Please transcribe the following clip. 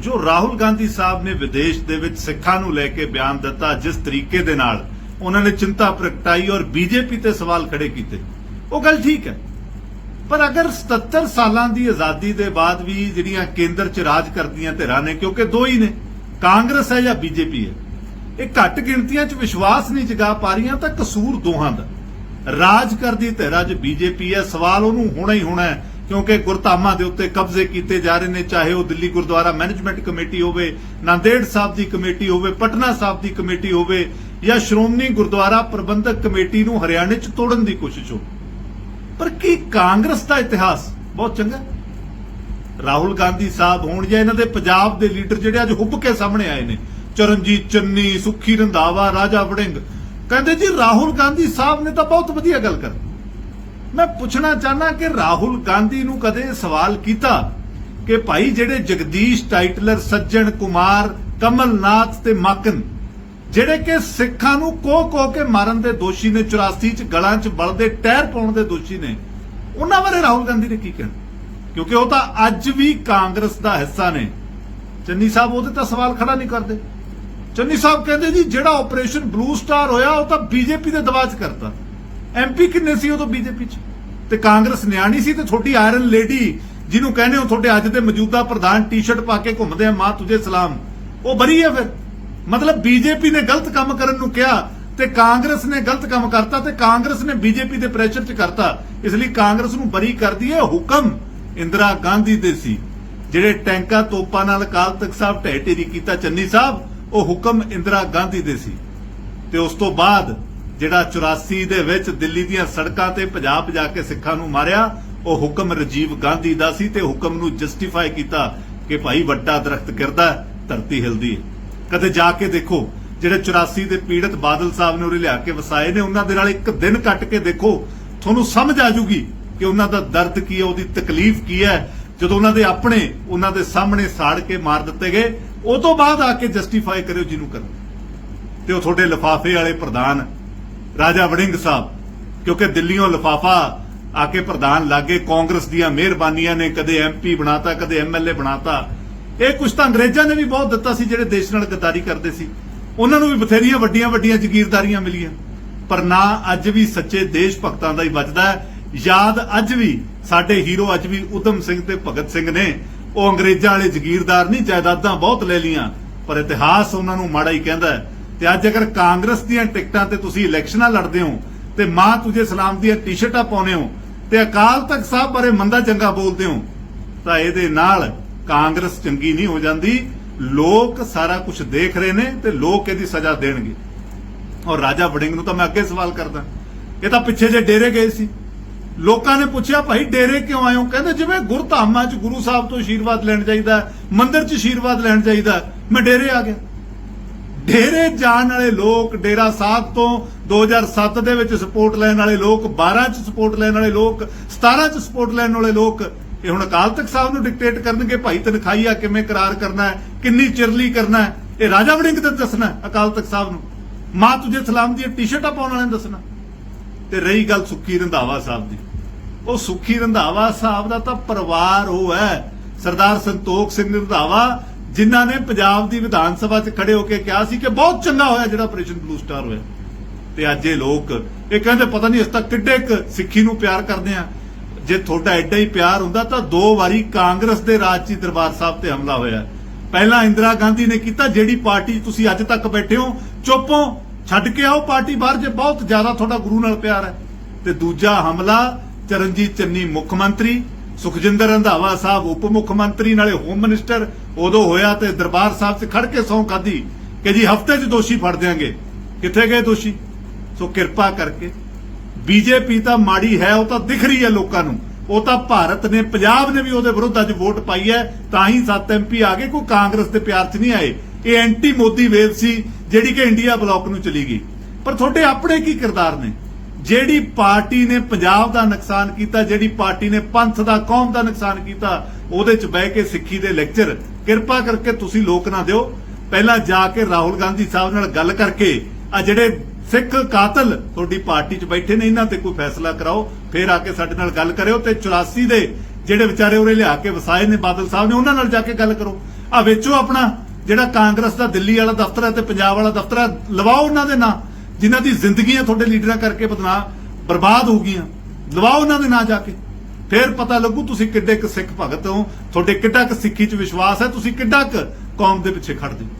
ਜੋ ਰਾਹੁਲ ਗਾਂਧੀ ਸਾਹਿਬ ਨੇ ਵਿਦੇਸ਼ ਦੇ ਵਿੱਚ ਸਿੱਖਾਂ ਨੂੰ ਲੈ ਕੇ ਬਿਆਨ ਦਿੱਤਾ ਜਿਸ ਤਰੀਕੇ ਦੇ ਨਾਲ ਉਹਨਾਂ ਨੇ ਚਿੰਤਾ ਪ੍ਰਗਟਾਈ ਔਰ ਬੀਜੇਪੀ ਤੇ ਸਵਾਲ ਖੜੇ ਕੀਤੇ, ਉਹ ਗੱਲ ਠੀਕ ਹੈ। ਪਰ ਅਗਰ 77 ਸਾਲਾਂ ਦੀ ਆਜ਼ਾਦੀ ਦੇ ਬਾਅਦ ਵੀ ਜਿਹੜੀਆਂ ਕੇਂਦਰ 'ਚ ਰਾਜ ਕਰਦੀਆਂ ਧਿਰਾਂ ਨੇ, ਕਿਉਂਕਿ ਦੋ ਹੀ ਨੇ, ਕਾਂਗਰਸ ਹੈ ਜਾਂ ਬੀਜੇਪੀ ਹੈ, ਇਹ ਘੱਟ ਗਿਣਤੀਆਂ 'ਚ ਵਿਸ਼ਵਾਸ ਨਹੀਂ ਜਗਾ ਪਾ ਰਹੀਆਂ ਤਾਂ ਕਸੂਰ ਦੋਹਾਂ ਦਾ। ਰਾਜ ਕਰਦੀ ਧਿਰਾਂ 'ਚ ਬੀਜੇਪੀ ਹੈ, ਸਵਾਲ ਉਹਨੂੰ ਹੋਣਾ ਹੀ ਹੋਣਾ ਹੈ ਕਿਉਂਕਿ ਗੁਰਧਾਮਾਂ ਦੇ ਉੱਤੇ ਕਬਜ਼ੇ ਕੀਤੇ ਜਾ ਰਹੇ ਨੇ, ਚਾਹੇ ਉਹ ਦਿੱਲੀ ਗੁਰਦੁਆਰਾ ਮੈਨੇਜਮੈਂਟ ਕਮੇਟੀ ਹੋਵੇ, ਨਾਂਦੇੜ ਸਾਹਿਬ ਦੀ ਕਮੇਟੀ ਹੋਵੇ, ਪਟਨਾ ਸਾਹਿਬ ਦੀ ਕਮੇਟੀ ਹੋਵੇ, ਜਾਂ ਸ਼੍ਰੋਮਣੀ ਗੁਰਦੁਆਰਾ ਪ੍ਰਬੰਧਕ ਕਮੇਟੀ ਨੂੰ ਹਰਿਆਣੇ 'ਚ ਤੋੜਨ ਦੀ ਕੋਸ਼ਿਸ਼ ਹੋ ਪਰ ਕੀ ਕਾਂਗਰਸ ਦਾ ਇਤਿਹਾਸ ਬਹੁਤ ਚੰਗਾ ਰਾਹੁਲ ਗਾਂਧੀ ਸਾਹਿਬ ਹੋਣ ਜਾਂ ਇਹਨਾਂ ਦੇ ਪੰਜਾਬ ਦੇ ਲੀਡਰ ਜਿਹੜੇ ਅੱਜ ਹੁੱਬ ਕੇ ਸਾਹਮਣੇ ਆਏ ਨੇ, ਚਰਨਜੀਤ ਚੰਨੀ, ਸੁਖੀ ਰੰਧਾਵਾ, ਰਾਜਾ ਵੜਿੰਗ, ਕਹਿੰਦੇ ਜੀ ਰਾਹੁਲ ਗਾਂਧੀ ਸਾਹਿਬ ਨੇ ਤਾਂ ਬਹੁਤ ਵਧੀਆ ਗੱਲ ਕਰ ਮੈਂ ਪੁੱਛਣਾ ਚਾਹਨਾ ਕਿ ਰਾਹੁਲ ਗਾਂਧੀ ਨੂੰ ਕਦੇ ਸਵਾਲ ਕੀਤਾ ਕਿ ਭਾਈ ਜਿਹੜੇ ਜਗਦੀਸ਼, ਟਾਈਟਲਰ, ਸੱਜਣ ਕੁਮਾਰ, ਕਮਲਨਾਥ ਤੇ ਮਾਕਨ, ਜਿਹੜੇ ਕਿ ਸਿੱਖਾਂ ਨੂੰ ਕੋ ਕੋਹ ਕੇ ਮਾਰਨ ਦੇ ਦੋਸ਼ੀ ਨੇ 84 ਚ ਗਲਾਂ 'ਚ ਬਲਦੇ ਟਾਇਰ ਪਾਉਣ ਦੇ ਦੋਸ਼ੀ ਨੇ, ਉਹਨਾਂ ਬਾਰੇ ਰਾਹੁਲ ਗਾਂਧੀ ਨੇ ਕੀ ਕਹਿਣਾ? ਕਿਉਂਕਿ ਉਹ ਤਾਂ ਅੱਜ ਵੀ ਕਾਂਗਰਸ ਦਾ ਹਿੱਸਾ ਨੇ। ਚੰਨੀ ਸਾਹਿਬ, ਉਹਦੇ ਤਾਂ ਸਵਾਲ ਖੜਾ ਨਹੀਂ ਕਰਦੇ। ਚੰਨੀ ਸਾਹਿਬ ਕਹਿੰਦੇ ਜੀ, ਜਿਹੜਾ ਆਪਰੇਸ਼ਨ ਬਲੂ ਸਟਾਰ ਹੋਇਆ, ਉਹ ਤਾਂ ਬੀਜੇਪੀ ਦੇ ਦਬਾਅ 'ਚ ਕਰਤਾ। ਐਮਪੀ ਕਿੰਨੇ ਸੀ ਉਦੋਂ ਬੀਜੇਪੀ 'ਚ? ਤੇ ਕਾਂਗਰਸ ਨਿਆਣੀ ਸੀ ਤੇ ਛੋਟੀ ਆਇਰਨ ਲੇਡੀ, ਜਿਹਨੂੰ ਕਹਿੰਦੇ ਹੋ ਤੁਹਾਡੇ ਅੱਜ ਦੇ ਮੌਜੂਦਾ ਪ੍ਰਧਾਨ ਟੀ-ਸ਼ਰਟ ਪਾ ਕੇ ਘੁੰਮਦੇ ਆ, ਮਾਂ ਤੁਝੇ ਸਲਾਮ। ਉਹ ਬਰੀ ਹੈ ਫਿਰ। ਮਤਲਬ ਬੀਜੇਪੀ ਨੇ ਗਲਤ ਕੰਮ ਕਰਨ ਨੂੰ ਕਿਹਾ ਤੇ ਕਾਂਗਰਸ ਨੇ ਗਲਤ ਕੰਮ ਕਰਤਾ ਤੇ ਕਾਂਗਰਸ ਨੇ ਬੀਜੇਪੀ ਦੇ ਪ੍ਰੈਸ਼ਰ 'ਚ ਕਰਤਾ। ਇਸ ਲਈ ਕਾਂਗਰਸ ਨੂੰ ਬਰੀ ਕਰਦੀ ਹੈ ਹੁਕਮ ਇੰਦਰਾ ਗਾਂਧੀ ਦੇ ਸੀ। ਜਿਹੜੇ ਟੈਂਕਾ ਤੋਪਾਂ ਨਾਲ ਅਕਾਲ ਤਖਤ ਸਾਹਿਬ ਢਹਿ ਢੇਰੀ ਕੀਤਾ ਚੰਨੀ ਸਾਹਿਬ, ਉਹ ਹੁਕਮ ਇੰਦਰਾ ਗਾਂਧੀ ਦੇ ਸੀ। ਤੇ ਉਸ ਤੋਂ ਬਾਅਦ ਜਿਹੜਾ 84 ਦੇ ਵਿੱਚ ਦਿੱਲੀ ਦੀਆਂ ਸੜਕਾਂ ਤੇ ਪੰਜਾਬ ਜਾ ਕੇ ਸਿੱਖਾਂ ਨੂੰ ਮਾਰਿਆ, ਉਹ ਹੁਕਮ ਰਾਜੀਵ ਗਾਂਧੀ ਦਾ ਸੀ ਤੇ ਹੁਕਮ ਨੂੰ ਜਸਟੀਫਾਈ ਕੀਤਾ ਕਿ ਭਾਈ ਵੱਡਾ ਦਰਖਤ ਗਿਰਦਾ ਧਰਤੀ ਹਿਲਦੀ ਹੈ। ਕਦੇ ਜਾ ਕੇ ਦੇਖੋ, ਜਿਹੜੇ 84 ਦੇ ਪੀੜਤ ਬਾਦਲ ਸਾਹਿਬ ਨੇ ਉਰੇ ਲਿਆ ਕੇ ਵਸਾਏ ਨੇ, ਉਹਨਾਂ ਦੇ ਨਾਲ ਇੱਕ ਦਿਨ ਕੱਟ ਕੇ ਦੇਖੋ, ਤੁਹਾਨੂੰ ਸਮਝ ਆ ਜੂਗੀ ਕਿ ਉਹਨਾਂ ਦਾ ਦਰਦ ਕੀ ਹੈ, ਉਹਦੀ ਤਕਲੀਫ ਕੀ ਹੈ। ਜਦੋਂ ਉਹਨਾਂ ਦੇ ਆਪਣੇ, ਉਹਨਾਂ ਦੇ ਸਾਹਮਣੇ ਸਾੜ ਕੇ ਮਾਰ ਦਿੱਤੇ ਗਏ ਉਹ ਤੋਂ ਬਾਅਦ ਆ ਕੇ ਜਸਟੀਫਾਈ ਕਰਿਓ ਜਿਹਨੂੰ ਕਰੋ। ਤੇ ਉਹ ਤੁਹਾਡੇ ਲਿਫਾਫੇ ਵਾਲੇ ਪ੍ਰਧਾਨ ਰਾਜਾ ਵੜਿੰਗ ਸਾਹਿਬ, ਕਿਉਂਕਿ ਦਿੱਲੀੋਂ ਲਿਫਾਫਾ ਆ ਕੇ ਪ੍ਰਧਾਨ ਲਾਗੇ ਕਾਂਗਰਸ ਦੀਆਂ ਮਿਹਰਬਾਨੀਆਂ ਨੇ ਕਦੇ ਐਮਪੀ ਬਣਾਤਾ, ਕਦੇ ਐਮਐਲਏ ਬਣਾਤਾ। ਇਹ ਕੁਝ ਤਾਂ ਅੰਗਰੇਜ਼ਾਂ ਨੇ ਵੀ ਬਹੁਤ ਦਿੱਤਾ ਸੀ, ਜਿਹੜੇ ਦੇਸ਼ ਨਾਲ ਗਦਾਰੀ ਕਰਦੇ ਸੀ। ਉਹਨਾਂ ਨੂੰ ਵੀ ਬਥੇਰੀਆਂ ਵੱਡੀਆਂ ਵੱਡੀਆਂ ਜ਼ਗੀਰਦਾਰੀਆਂ ਮਿਲੀਆਂ। ਪਰ ਨਾ ਅੱਜ ਵੀ ਸੱਚੇ ਦੇਸ਼ ਭਗਤਾਂ ਦਾ ਹੀ ਵੱਜਦਾ ਯਾਦ ਅੱਜ ਵੀ ਸਾਡੇ ਹੀਰੋ ਅੱਜ ਵੀ ਉਦਮ ਸਿੰਘ ਤੇ ਭਗਤ ਸਿੰਘ ਨੇ। ਉਹ ਅੰਗਰੇਜ਼ਾਂ ਵਾਲੇ ਜ਼ਗੀਰਦਾਰ ਨਹੀਂ, ਜਾਇਦਾਦਾਂ ਬਹੁਤ ਲੈ ਲੀਆਂ ਪਰ ਇਤਿਹਾਸ ਉਹਨਾਂ ਨੂੰ ਮਾੜਾ ਹੀ ਕਹਿੰਦਾ ਤੇ ਅੱਜ ਅਗਰ ਕਾਂਗਰਸ ਦੀਆਂ ਟਿਕਟਾਂ ਤੇ ਤੁਸੀਂ ਇਲੈਕਸ਼ਨਾਂ ਲੜਦੇ ਹੋ ਤੇ ਮਾਂ ਤੁਝੇ ਸਲਾਮ ਦੀਆਂ ਟੀ-ਸ਼ਰਟਾਂ ਪਾਉਨੇ ਹੋ ਤੇ ਅਕਾਲ ਤਖਤ ਸਾਹਿਬ ਬਾਰੇ ਮੰਦਾ ਚੰਗਾ ਬੋਲਦੇ ਹੋ ਤਾਂ ਇਹਦੇ ਨਾਲ ਕਾਂਗਰਸ ਚੰਗੀ ਨਹੀਂ ਹੋ ਜਾਂਦੀ। ਲੋਕ ਸਾਰਾ ਕੁਝ ਦੇਖ ਰਹੇ ਨੇ ਤੇ ਲੋਕ ਇਹਦੀ ਸਜ਼ਾ ਦੇਣਗੇ। ਔਰ ਰਾਜਾ ਵੜਿੰਗ ਨੂੰ ਤਾਂ ਮੈਂ ਅੱਗੇ ਸਵਾਲ ਕਰਦਾ। ਇਹ ਤਾਂ ਪਿੱਛੇ ਜੇ ਡੇਰੇ ਗਏ ਸੀ। ਲੋਕਾਂ ਨੇ ਪੁੱਛਿਆ ਭਾਈ ਡੇਰੇ ਕਿਉਂ ਆਏ ਹੋ? ਕਹਿੰਦੇ ਜਿਵੇਂ ਗੁਰਧਾਮਾਂ 'ਚ ਗੁਰੂ ਸਾਹਿਬ ਤੋਂ ਆਸ਼ੀਰਵਾਦ ਲੈਣ ਚਾਹੀਦਾ ਹੈ, ਮੰਦਿਰ 'ਚ ਆਸ਼ੀਰਵਾਦ ਲੈਣ ਚਾਹੀਦਾ ਮੈਂ ਡੇਰੇ ਆ ਗਿਆ। ਡੇਰੇ ਜਾਣ ਵਾਲੇ ਲੋਕ, ਡੇਰਾ ਸਾਹਿਬ ਤੋਂ 2007 ਦੇ ਵਿੱਚ ਸਪੋਰਟ ਲੈਣ ਵਾਲੇ ਲੋਕ 12 ਚ ਸਪੋਰਟ ਲੈਣ ਵਾਲੇ ਲੋਕ 17 ਚ ਸਪੋਰਟ ਲੈਣ ਵਾਲੇ ਲੋਕ, ਇਹ ਹੁਣ ਅਕਾਲ ਤਖਤ ਸਾਹਿਬ ਨੂੰ ਡਿਕਟੇਟ ਕਰਨਗੇ, ਭਾਈ ਤਨਖਾਹੀਆ ਕਿਵੇਂ ਕਰਾਰ ਕਰਨਾ ਹੈ, ਕਿੰਨੀ ਚਿਰਲੀ ਕਰਨਾ ਹੈ, ਇਹ ਰਾਜਾ ਵੜਿੰਗ ਤੇ ਦੱਸਣਾ ਅਕਾਲ ਤਖਤ ਸਾਹਿਬ ਨੂੰ। ਮਾਂ ਤੁਝੇ ਸਲਾਮ ਦੀਆਂ ਟੀ-ਸ਼ਰਟਾਂ ਪਾਉਣ ਵਾਲਿਆਂ ਨੂੰ ਦੱਸਣਾ। ਤੇ ਰਹੀ ਗੱਲ ਸੁੱਖੀ ਰੰਧਾਵਾ ਸਾਹਿਬ ਦੀ। ਉਹ ਸੁੱਖੀ ਰੰਧਾਵਾ ਸਾਹਿਬ ਦਾ ਤਾਂ ਪਰਿਵਾਰ ਉਹ ਹੈ। ਸਰਦਾਰ ਸੰਤੋਖ ਸਿੰਘ ਰੰਧਾਵਾ ਜਿਨ੍ਹਾਂ ਨੇ ਪੰਜਾਬ ਦੀ ਵਿਧਾਨ ਸਭਾ 'ਚ ਖੜੇ ਹੋ ਕੇ ਕਿਹਾ ਸੀ ਕਿ ਬਹੁਤ ਚੰਗਾ ਹੋਇਆ ਜਿਹੜਾ ਆਪਰੇਸ਼ਨ ਬਲੂ ਸਟਾਰ ਹੋਇਆ। ਤੇ ਅੱਜ ਇਹ ਲੋਕ ਇਹ ਕਹਿੰਦੇ ਪਤਾ ਨਹੀਂ ਇਸ ਤੱਕ ਕਿੱਡੇ ਕੁ ਸਿੱਖੀ ਨੂੰ ਪਿਆਰ ਕਰਦੇ ਆ। ਜੇ ਤੁਹਾਡਾ ਐਡਾ ਹੀ ਪਿਆਰ ਹੁੰਦਾ ਤਾਂ ਦੋ ਵਾਰੀ ਕਾਂਗਰਸ ਦੇ ਰਾਜ 'ਚ ਦਰਬਾਰ ਸਾਹਿਬ ਤੇ ਹਮਲਾ ਹੋਇਆ। ਪਹਿਲਾਂ ਇੰਦਰਾ ਗਾਂਧੀ ਨੇ ਕੀਤਾ, ਜਿਹੜੀ ਪਾਰਟੀ ਤੁਸੀਂ ਅੱਜ ਤੱਕ ਬੈਠੇ ਹੋ, ਚੁੱਪੋ ਛੱਡ ਕੇ ਆਓ ਪਾਰਟੀ ਬਾਹਰ, ਜੇ ਬਹੁਤ ਜ਼ਿਆਦਾ ਤੁਹਾਡਾ ਗੁਰੂ ਨਾਲ ਪਿਆਰ ਹੈ। ਤੇ ਦੂਜਾ ਹਮਲਾ, ਚਰਨਜੀਤ ਚੰਨੀ ਮੁੱਖ ਮੰਤਰੀ ਸੁਖਜਿੰਦਰ ਰੰਧਾਵਾ ਸਾਹਿਬ ਉਪ ਮੁੱਖ ਮੰਤਰੀ, ਨਾਲੇ ਹੋਮ ਮਿਨਿਸਟਰ ਉਦੋਂ ਹੋਇਆ ਤੇ ਦਰਬਾਰ ਸਾਹਿਬ 'ਚ ਖੜ ਕੇ ਸੌਂ ਖਾਦੀ ਕਿ ਜੀ ਹਫ਼ਤੇ 'ਚ ਦੋਸ਼ੀ ਫੜ ਦਿਆਂਗੇ। ਕਿੱਥੇ ਗਏ ਦੋਸ਼ੀ? ਸੋ ਕਿਰਪਾ ਕਰਕੇ। ਬੀਜੇਪੀ ਤਾਂ ਮਾੜੀ ਹੈ, ਉਹ ਤਾਂ ਦਿਖ ਰਹੀ ਹੈ ਲੋਕਾਂ ਨੂੰ। ਉਹ ਤਾਂ ਭਾਰਤ ਨੇ, ਪੰਜਾਬ ਨੇ ਵੀ ਉਹਦੇ ਵਿਰੁੱਧ ਅੱਜ ਵੋਟ ਪਾਈ ਹੈ, ਤਾਂ ਹੀ 7 ਐਮਪੀ ਆ ਗਏ, ਕੋਈ ਕਾਂਗਰਸ ਦੇ ਪਿਆਰ 'ਚ ਨਹੀਂ ਆਏ। ਇਹ ਐਂਟੀ ਮੋਦੀ ਵੇਵ ਸੀ, ਜਿਹੜੀ ਕਿ ਇੰਡੀਆ ਬਲਾਕ ਨੂੰ ਚਲੀ ਗਈ। ਪਰ ਤੁਹਾਡੇ ਆਪਣੇ ਕੀ ਕਿਰਦਾਰ ਨੇ? ਜਿਹੜੀ ਪਾਰਟੀ ਨੇ ਪੰਜਾਬ ਦਾ ਨੁਕਸਾਨ ਕੀਤਾ, ਜਿਹੜੀ ਪਾਰਟੀ ਨੇ ਪੰਥ ਦਾ, ਕੌਮ ਦਾ ਨੁਕਸਾਨ ਕੀਤਾ, ਉਹਦੇ 'ਚ ਬਹਿ ਕੇ ਸਿੱਖੀ ਦੇ ਲੈਕਚਰ। ਕਿਰਪਾ ਕਰਕੇ ਤੁਸੀਂ ਲੋਕ ਨਾ ਦਿਓ। ਪਹਿਲਾਂ ਜਾ ਕੇ ਰਾਹੁਲ ਗਾਂਧੀ ਸਾਹਿਬ ਨਾਲ ਗੱਲ ਕਰਕੇ, ਆ ਜਿਹੜੇ ਸਿੱਖ ਕਾਤਲ ਤੁਹਾਡੀ ਪਾਰਟੀ 'ਚ ਬੈਠੇ ਨੇ, ਇਹਨਾਂ ਤੇ ਕੋਈ ਫੈਸਲਾ ਕਰਾਓ, ਫਿਰ ਆ ਕੇ ਸਾਡੇ ਨਾਲ ਗੱਲ ਕਰਿਓ ਤੇ 84 ਦੇ ਜਿਹੜੇ ਵਿਚਾਰੇ ਉਰੇ ਲਿਆ ਕੇ ਵਸਾਏ ਨੇ ਬਾਦਲ ਸਾਹਿਬ ਨੇ, ਉਹਨਾਂ ਨਾਲ ਜਾ ਕੇ ਗੱਲ ਕਰੋ। ਆ ਵੇਚੋ ਆਪਣਾ, ਜਿਹੜਾ ਕਾਂਗਰਸ ਦਾ, ਦਿੱਲੀ ਵਾਲਾ ਦਫ਼ਤਰ ਹੈ ਤੇ ਪੰਜਾਬ ਵਾਲਾ ਦਫ਼ਤਰ ਹੈ, ਲਵਾਓ ਉਹਨਾਂ ਦੇ ਨਾਂ। ਜਿਨ੍ਹਾਂ ਦੀ ਜ਼ਿੰਦਗੀਆਂ ਤੁਹਾਡੇ ਲੀਡਰਾਂ ਕਰਕੇ ਬਦਨਾ ਬਰਬਾਦ ਹੋ ਗਈਆਂ, ਲਵਾਓ ਉਹਨਾਂ ਦੇ ਨਾਂ ਜਾ ਕੇ। ਫਿਰ ਪਤਾ ਲੱਗੂ ਤੁਸੀਂ ਕਿੱਡੇ ਕੁ ਸਿੱਖ ਭਗਤ ਹੋ, ਤੁਹਾਡੇ ਕਿੱਡਾ ਕੁ ਸਿੱਖੀ 'ਚ ਵਿਸ਼ਵਾਸ ਹੈ, ਤੁਸੀਂ ਕਿੱਡਾ ਕੁ ਕੌਮ ਦੇ ਪਿੱਛੇ ਖੜਦੇ ਹੋ।